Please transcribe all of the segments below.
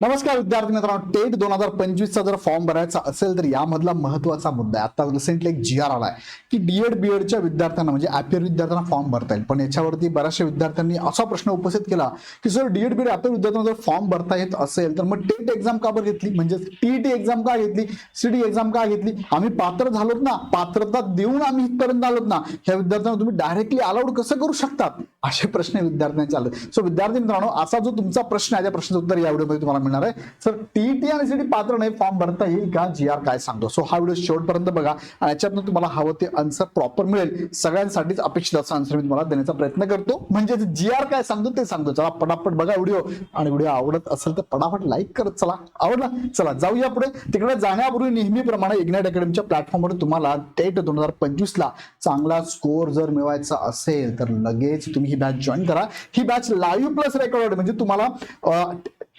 नमस्कार विद्यार्थी मित्रांनो टेट दोन हजार पंचवीसचा जर फॉर्म भरायचा असेल तर यामधला महत्त्वाचा मुद्दा आहे. आता रिसेंटली एक जी आर आलाय की डीएड बीएडच्या विद्यार्थ्यांना म्हणजे ऍपियर विद्यार्थ्यांना फॉर्म भरता येईल. पण याच्यावरती बऱ्याचशा विद्यार्थ्यांनी असा प्रश्न उपस्थित केला की सर डीएड बीएड आता विद्यार्थ्यांना जर फॉर्म भरता येत असेल तर मग टेट एक्झाम का बरं घेतली? म्हणजे टीईटी एक्झाम का घेतली? सीडी एक्झाम का घेतली? आम्ही पात्र झालोत ना? पात्रता देऊन आम्ही इथपर्यंत आलोत ना? ह्या विद्यार्थ्यांना तुम्ही डायरेक्टली अलाउड कसं करू शकतात? असे प्रश्न विद्यार्थ्यांचे आले सो विद्यार्थी मित्रांनो असा जो तुमचा प्रश्न आहे त्या प्रश्नाचं उत्तर या व्हिडिओमध्ये तुम्हाला मिळणार आहे. सर टीईटी आणि सीटी पात्र नाही फॉर्म भरता येईल का? जी आर काय सांगतो? सो हा व्हिडिओ शेवटपर्यंत बघा. आणि याच्यातून तुम्हाला हवं ते आन्सर प्रॉपर मिळेल. सगळ्यांसाठीच अपेक्षित असं आन्सर मी तुम्हाला देण्याचा प्रयत्न करतो. म्हणजे जी आर काय सांगतो ते सांगतो. चला पटापट बघा व्हिडिओ आणि व्हिडिओ आवडत असेल तर पटापट लाईक करत चला. आवडला? चला जाऊया पुढे. तिकडे जाण्यापूर्वी नेहमीप्रमाणे इग्नाइट अकॅडमीच्या प्लॅटफॉर्मवर तुम्हाला टेट दोन हजार पंचवीस ला चांगला स्कोअर जर मिळवायचा असेल तर लगेच तुम्ही ही बॅच जॉईन करा. ही बॅच लाईव्ह प्लस रेकॉर्ड म्हणजे तुम्हाला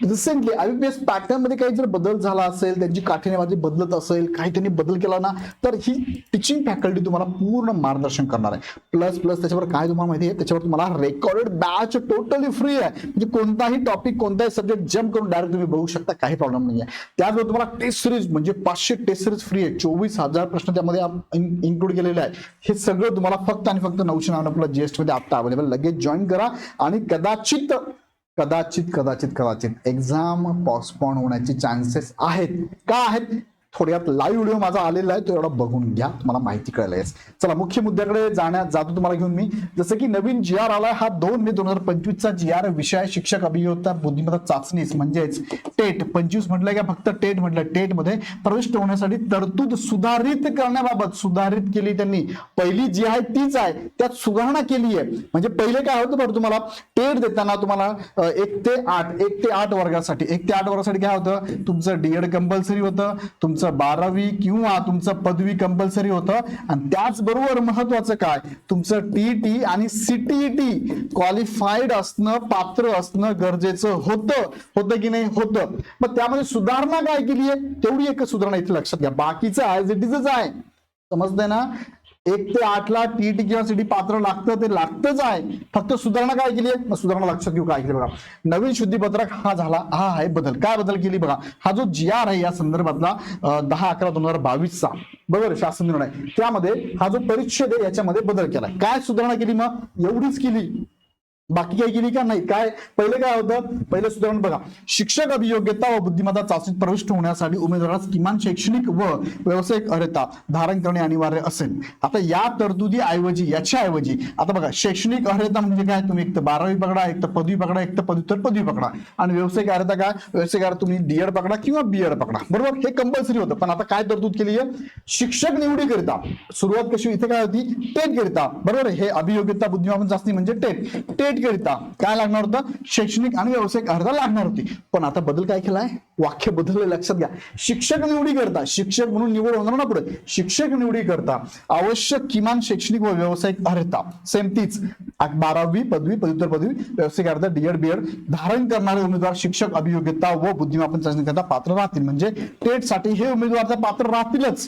रिसेंटली आयबीपीएस पॅटर्नमध्ये काही जर बदल झाला असेल त्यांची काठीनेबाजी बदलत असेल काही त्यांनी बदल केला ना तर ही टीचिंग फॅकल्टी तुम्हाला पूर्ण मार्गदर्शन करणार आहे. प्लस प्लस त्याच्यावर काय तुम्हाला माहिती आहे? त्याच्यावर तुम्हाला रेकॉर्डेड बॅच टोटली फ्री आहे. म्हणजे कोणताही टॉपिक कोणताही सब्जेक्ट जम्प करून डायरेक्ट तुम्ही बघू शकता काही प्रॉब्लेम नाही आहे त्याचबरोबर तुम्हाला टेस्ट सिरीज म्हणजे पाचशे टेस्ट सिरीज फ्री आहे. चोवीस हजार प्रश्न त्यामध्ये इन्क्लूड केलेले आहे. हे सगळं तुम्हाला फक्त आणि फक्त नऊशे नव्याण्णव जीएसटी मध्ये आता अवेलेबल लगेच जॉईन करा आणि कदाचित कदाचित कदाचित कदाचित एक्झाम पॉस्टपॉन होण्याचे चान्सेस आहेत. का आहेत? थोड्यात लाईव्ह व्हिडिओ माझा आलेला आहे तो एवढा बघून घ्या तुम्हाला माहिती कळेल चला मुख्य मुद्द्याकडे जाण्यात जातो तुम्हाला घेऊन मी. जसं की नवीन जी आर आलाय हा दोन मे दोन हजार पंचवीसचा जी आर विषय शिक्षक अभियोगता बुद्धिमत्ता चाचणीस म्हणजेच टेट. पंचवीस म्हटलं का फक्त टेट म्हटलं टेटमध्ये प्रविष्ट होण्यासाठी तरतूद सुधारित करण्याबाबत सुधारित केली त्यांनी. पहिली जी आहे तीच आहे. त्यात सुधारणा केली आहे. म्हणजे पहिले काय होतं बरं तुम्हाला? टेट देताना तुम्हाला एक ते आठ एक ते आठ वर्गासाठी एक ते आठ वर्गासाठी काय होतं? तुमचं डीएड कंपल्सरी होतं तुमचं बारावी किंवा तुमचं पदवी कंपल्सरी होतं. आणि त्याचबरोबर महत्वाचं काय? तुमचं टीईटी आणि सीटीईटी क्वालिफाईड असणं पात्र असणं गरजेचं होतं. होतं की नाही? होतं. मग त्यामध्ये सुधारणा काय केली आहे तेवढी एक सुधारणा इथे लक्षात घ्या. बाकीचं ॲज इट इजच आहे. समजतंय ना? एक ते आठ ला टीटी किंवा सीटी पात्र लागतं ते लागतंच आहे. फक्त सुधारणा काय केली आहे? मग सुधारणा लक्षात घेऊ काय केली बघा. नवीन शुद्धीपत्रक हा झाला हा आहे बदल. काय बदल केली बघा? हा जो जी आर आहे या संदर्भातला दहा अकरा दोन हजार बावीसचा. बरोबर शासन निर्णय. त्यामध्ये हा जो परिच्छेद आहे याच्यामध्ये बदल केला काय सुधारणा केली मग? एवढीच केली. बाकी काही केली का नाही? काय? पहिले काय होतं? पहिलं सुधारण बघा. शिक्षक अभियोग्यता व बुद्धिमत्ता चाचणीत प्रविष्ट होण्यासाठी उमेदवारास किमान शैक्षणिक व व्यावसायिक अर्हता धारण करणे अनिवार्य असेल. आता या तरतुदी ऐवजी याच्या ऐवजी आता बघा शैक्षणिक अर्हता म्हणजे काय? तुम्ही एक तर बारावी पकडा एक तर पदवी पकडा एक तर पदव्युत्तर पदवी पकडा. आणि व्यावसायिक अर्हता काय? व्यावसायिक अर्थ तुम्ही डीएड पकडा किंवा बीएड पकडा. बरोबर? हे कंपल्सरी होतं. पण आता काय तरतूद केली आहे? शिक्षक निवडीकरिता सुरुवात कशी? इथे काय होती? टेट करिता. बरोबर? हे अभियोग्यता बुद्धिमत्ता चाचणी म्हणजे टेट टेट करिता काय लागणार होतं? शैक्षणिक आणि व्यावसायिक अर्धा लागणार होती. पण आता बदल काय केलाय? वाक्य बदलले लक्षात घ्या. शिक्षक निवडी करता. शिक्षक म्हणून निवड होणार ना पुढे? शिक्षक निवडी करता. आवश्यक किमान शैक्षणिक व व्यावसायिक अर्हता. सेम तीच. बारावी पदवी पदव्युत्तर पदवी व्यावसायिक अर्हता डीएड बीएड धारण करणारे उमेदवार शिक्षक अभियोग्यता व बुद्धिमापन चाचणी करता पात्र राहतील. म्हणजे टेटसाठी हे उमेदवार पात्र राहतीलच.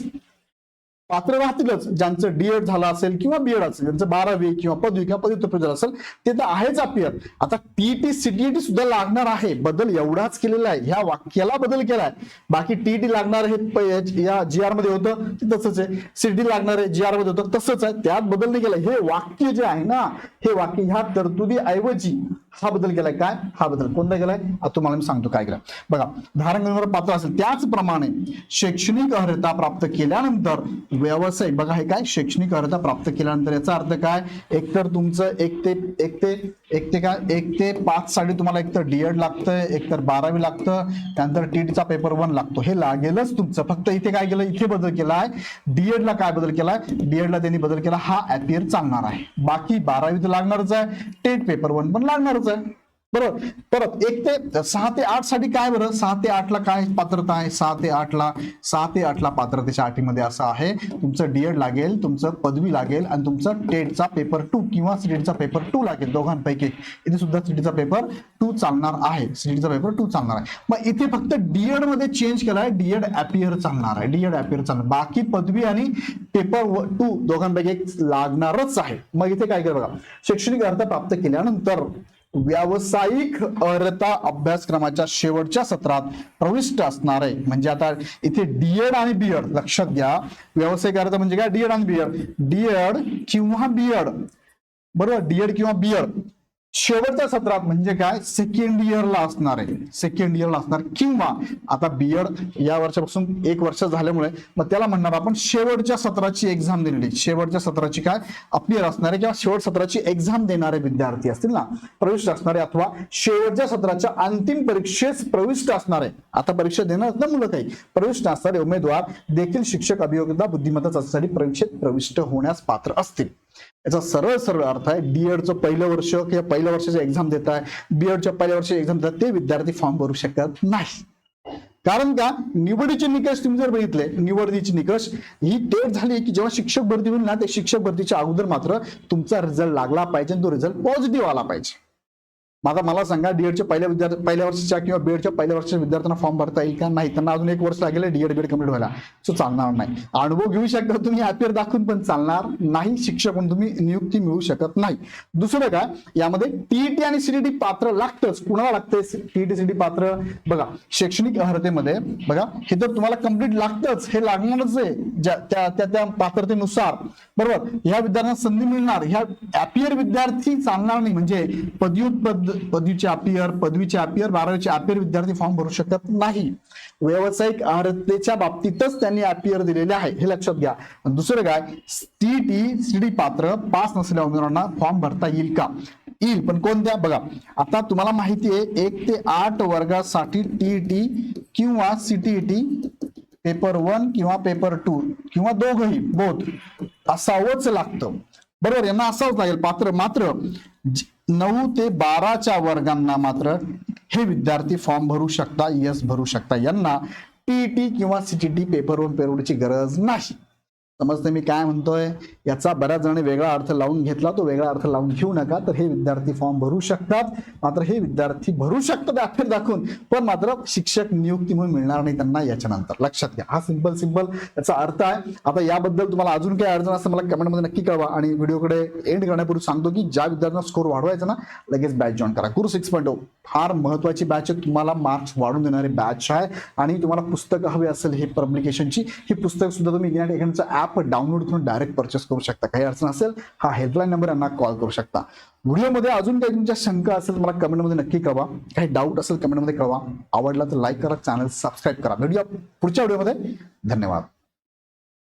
पात्र राहतीलच. ज्यांचं डीएड झालं असेल किंवा बीएड असेल ज्यांचं बारावी किंवा पदवी किंवा पदव्युत्तर झालं असेल ते तर आहेच अपियर आता टीईटी सीटीईटी सुद्धा लागणार आहे. बदल एवढाच केलेला आहे. ह्या वाक्याला बदल केलाय. बाकी टीईटी लागणार हे या जी आरमध्ये होतं ते तसंच आहे. सीटी लागणार आहे जी आरमध्ये होतं तसंच आहे. त्यात बदल नाही केलाय. हे वाक्य जे आहे ना हे वाक्य ह्या तरतुदी ऐवजी हा बदल केलाय काय? हा बदल. कोणता केलाय? आता तुम्हाला मी सांगतो काय केलाय. बघा धारण पात्र असेल त्याचप्रमाणे शैक्षणिक अर्हता प्राप्त केल्यानंतर व्यावसायिक बघा हे काय? शैक्षणिक अर्हता प्राप्त केल्यानंतर याचा अर्थ काय? एकतर तुमचं एक ते एक ते एक ते काय? एक ते पाच साठी तुम्हाला एकतर डीएड लागतं एकतर बारावी लागतं त्यानंतर टीटीचा पेपर वन लागतो. हे लागेलच तुमचं. फक्त इथे काय केलं इथे बदल केलाय. डीएडला काय बदल केलाय? डीएडला त्यांनी बदल केला. हा अपियर चालणार आहे. बाकी बारावी तर लागणारच आहे. टेट पेपर वन पण लागणार लागणारच आहे. बरोबर. परत एक ते सहा ते आठसाठी काय बरं? सहा ते आठला काय पात्रता आहे? सहा ते आठला सहा ते आठला पात्रतेच्या अटीमध्ये असं आहे. तुमचं डीएड लागेल तुमचं पदवी लागेल आणि तुमचं टेटचा पेपर टू किंवा सीटीचा पेपर टू लागेल दोघांपैकी. इथे सुद्धा सीटीचा पेपर टू चालणार आहे. सीटीचा पेपर टू चालणार आहे. मग इथे फक्त डीएडमध्ये चेंज केलाय. डीएड अपियर चालणार आहे. डीएड अपियर चालणार. बाकी पदवी आणि पेपर टू दोघांपैकी एक लागणारच आहे. मग इथे काय करा बघा? शैक्षणिक अर्थ प्राप्त केल्यानंतर व्यावसायिक अर्हता अभ्यासक्रमाच्या शेवटच्या सत्रात प्रविष्ट असणार आहे. म्हणजे आता इथे डीएड आणि बीएड लक्षात घ्या. व्यावसायिक अर्हता म्हणजे काय? डीएड आणि बीएड डीएड किंवा बीएड बरोबर? डीएड किंवा बीएड शेवटच्या सत्रात म्हणजे काय? सेकंड इयरला असणार आहे. सेकंड इयरला असणार. किंवा आता बीएड या वर्षापासून एक वर्ष झाल्यामुळे मग त्याला म्हणणार आपण शेवटच्या सत्राची एक्झाम दिलेली शेवटच्या सत्राची काय? अपियर असणारे किंवा शेवट सत्राची एक्झाम देणारे विद्यार्थी असतील ना प्रविष्ट असणारे अथवा शेवटच्या सत्राच्या अंतिम परीक्षेस प्रविष्ट असणारे. आता परीक्षा देणार ना मुलं काही? प्रविष्ट असणारे उमेदवार देखील शिक्षक अभियोग्यता बुद्धिमत्ता चाचणीसाठी परीक्षेत प्रविष्ट होण्यास पात्र असतील. याचा सरळ सरळ अर्थ आहे डीएडचं पहिलं वर्ष किंवा पहिल्या वर्षाची एक्झाम देत आहे बीएडच्या पहिल्या वर्षाची एक्झाम देतात ते विद्यार्थी फॉर्म भरू शकत नाही. कारण का? निवडीचे निकष तुम्ही जर बघितले निवडीचे निकष ही डेट झाली की जेव्हा शिक्षक भरती होईल ना ते शिक्षक भरतीच्या अगोदर मात्र तुमचा रिझल्ट लागला पाहिजे आणि तो रिझल्ट पॉझिटिव्ह आला पाहिजे. माझा मला सांगा डीएडच्या पहिल्या विद्यार्थी पहिल्या वर्षाच्या किंवा बीएडच्या पहिल्या वर्षाच्या विद्यार्थ्यांना फॉर्म भरता येईल का नाही? त्यांना अजून एक वर्ष लागेल डीएड बीएड कंप्लीट व्हायला. सो चालणार नाही. अनुभव घेऊ शकता तुम्ही ऍपियर दाखवून पण चालणार नाही. शिक्षक म्हणून तुम्ही नियुक्ती मिळू शकत नाही. दुसरं काय यामध्ये टीईटी आणि सीटीटी पात्र लागतंच. कुणाला लागतंय टीईटी सीटी पात्र? बघा शैक्षणिक अर्हतेमध्ये बघा हे तर तुम्हाला कंप्लीट लागतंच. हे लागणारच आहे ज्या- त्या त्या त्या पात्रतेनुसार. बरोबर? ह्या विद्यार्थ्यांना संधी मिळणार. ह्या अपियर विद्यार्थी चालणार नाही. म्हणजे पदव्युत्पद पदवीचे अपियर पदवीचे अपियर बारावीचे अपियर विद्यार्थी फॉर्म भरू शकत नाही. व्यावसायिक अर्हतेच्या बाबतीतच त्यांनी अपियर दिलेले आहे. हे लक्षात घ्या. दुसरं काय? टी सीडी पात्र पास नसलेल्या उमेदवारांना फॉर्म भरता येईल का? येईल. पण कोणत्या? बघा. आता तुम्हाला माहिती आहे एक ते आठ वर्गासाठी टीईटी किंवा सीटीईटी पेपर वन किंवा पेपर टू किंवा दोघही बोध असावंच लागतं. बरोबर? यांना असावंच लागेल. पात्र मात्र नऊ ते बाराच्या वर्गांना मात्र हे विद्यार्थी फॉर्म भरू शकता यस भरू शकता. यांना टी किंवा सीटीटी पेपर वन पेरोडची गरज नाही. समजते मी काय म्हणतोय? याचा बऱ्याच जणांनी वेगळा अर्थ लावून घेतला तो वेगळा अर्थ लावून घेऊ नका. तर हे विद्यार्थी फॉर्म भरू शकतात. मात्र हे विद्यार्थी भरू शकतात अखेर दाखवून. पण मात्र शिक्षक नियुक्ती म्हणून मिळणार नाही त्यांना याच्यानंतर. लक्षात घ्या. हा सिंपल सिंपल याचा अर्थ आहे. आता याबद्दल तुम्हाला अजून काही अडचण असं मला कमेंटमध्ये नक्की कळवा. आणि व्हिडिओकडे एंड करण्यापूर्वी सांगतो की ज्या विद्यार्थ्यांना स्कोर वाढवायचा ना लगेच बॅच जॉईन करा. गुरु सिक्स पॉईंट oh, फार महत्वाची बॅच आहे. तुम्हाला मार्क्स वाढून देणारी बॅच आहे. आणि तुम्हाला पुस्तकं हवी असेल हे पब्लिकेशनची ही पुस्तक सुद्धा तुम्ही ॲप ॲप डाउनलोड करून डायरेक्ट परचेस करू शकता. काही अडचण असेल हा हेल्पलाईन नंबर यांना कॉल करू शकता. व्हिडिओमध्ये अजून काही तुमच्या शंका असेल मला कमेंटमध्ये नक्की कळवा. काही डाऊट असेल कमेंटमध्ये कळवा. आवडला तर लाईक करा चॅनल सबस्क्राईब करा. भेटूया पुढच्या व्हिडिओमध्ये धन्यवाद.